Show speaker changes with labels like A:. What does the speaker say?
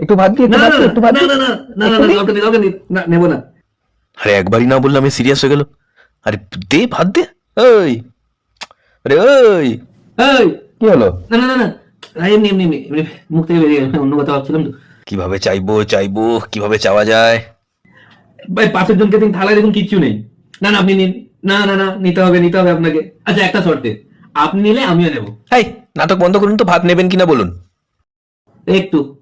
A: একটু ভাত দিয়ে একটু
B: না
A: ভাত
B: না
A: একটু ভাত
B: না না না না না না
A: একটু
B: না নেব না।
C: আরে একবারই না বললাম আমি সিরিয়াস হয়ে গেল। আরে দে ভাত দে। ওই আরে ওই
B: এই।
A: কি হলো?
B: না না না না। এমনি এমনি এমনি মুখ থেকে বেরিয়ে গেল অন্য কথা ভাবছিলাম তো।
C: কীভাবে চাইব চাইব কীভাবে চাওয়া যায়?
B: ভাই পাশের জনকে দিন থালায় দেখুন কিচ্ছু নেই। না না আপনি নিন। না না না নিতে হবে নিতে হবে আপনাকে। আচ্ছা একটা শর্তে। আপনি নিলে আমিও নেব।
C: এই নাটক বন্ধ করুন তো ভাত নেবেন কিনা বলুন।
B: একটু।